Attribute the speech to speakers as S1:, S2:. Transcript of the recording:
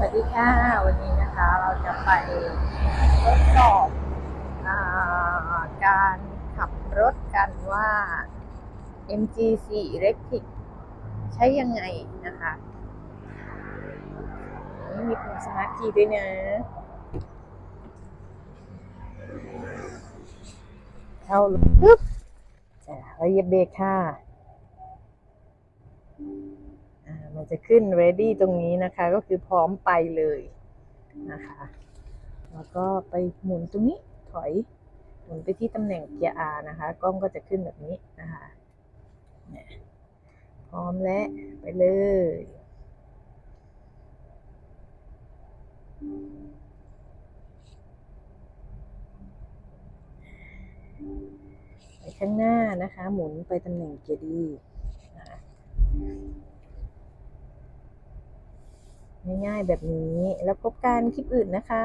S1: สวัสดีค่ะ วันนี้นะคะเราจะไปทดสอบอาการขับรถกันว่า MG4 Electric ใช้ยังไงนะคะนี่มีปุ่มสมาร์ทคีย์ด้วยนะ เข้าปึ๊บจ้ะแล้วเหยียบเบรกค่ะ มันจะขึ้น ready ตรงนี้นะคะ ก็คือพร้อมไปเลยนะคะ แล้วก็ไปหมุนตรงนี้ถอยหมุนไปที่ตำแหน่งเกียร์ R นะคะ กล้องก็จะขึ้นแบบนี้นะคะพร้อมและไปเลยไปข้างหน้านะคะ หมุนไปตำแหน่งเกียร์ดีนะคะ ง่ายๆแบบนี้ แล้วพบกันคลิปอื่นนะคะ